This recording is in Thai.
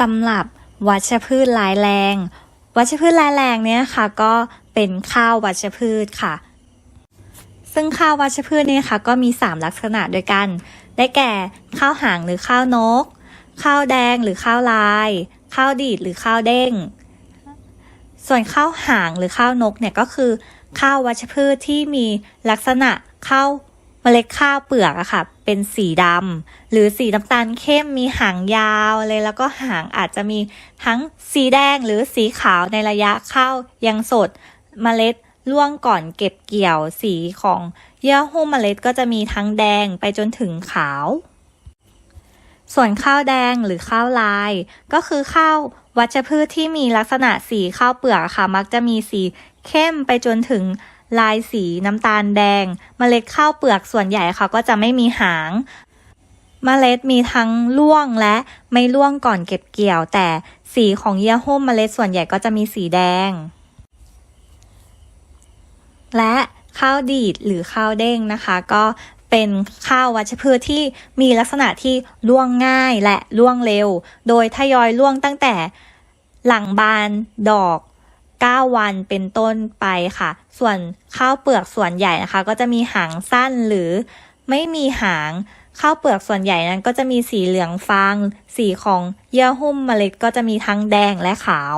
สำหรับวัชพืชร้ายแรง วัชพืชร้ายแรงเนี่ยค่ะก็เป็นข้าววัชพืชค่ะ ซึ่งข้าววัชพืชเนี่ยค่ะก็มี 3 ลักษณะด้วยกัน ได้แก่ข้าวหางหรือข้าวนก ข้าวแดงหรือข้าวลาย ข้าวดีดหรือข้าวเด้ง ส่วนข้าวหางหรือข้าวนกเนี่ยก็คือ ข้าววัชพืชที่มีลักษณะข้าว เมล็ดข้าวเปลือกอะค่ะ เป็นสีดำหรือสีน้ำตาลเข้มมีหางยาวเลยแล้วก็หางอาจจะมีทั้งสีแดงหรือสีขาวในระยะข้าวยังสด เมล็ดร่วงก่อนเก็บเกี่ยวสีของเยื่อหุ้มเมล็ดก็จะมีทั้งแดงไปจนถึงขาว ส่วนข้าวแดงหรือข้าวลาย ก็คือข้าววัชพืชที่มีลักษณะสีข้าวเปลือกค่ะ มักจะมีสี เข้มไปจนถึงลายสีน้ำตาลแดงเมล็ดข้าวเปลือกส่วนใหญ่ค่ะก็จะไม่มีหางเมล็ดมีทั้งร่วงและไม่ร่วงก่อนเก็บเกี่ยว แต่สีของเยื่อหุ้มเมล็ดส่วนใหญ่ก็จะมีสีแดง และข้าวดีดหรือข้าวเด้งนะคะ ก็เป็นข้าววัชพืชที่มีลักษณะที่ร่วงง่ายและร่วงเร็ว โดยทยอยร่วงตั้งแต่หลังบานดอก 9 วันเป็นต้นไปค่ะ ส่วนข้าวเปลือกส่วนใหญ่นะคะ ก็จะมีหางสั้นหรือไม่มีหางข้าวเปลือกส่วนใหญ่นั้นก็จะมีสีเหลืองฟาง สีของเยื่อหุ้มเมล็ดก็จะมีทั้งแดงและขาว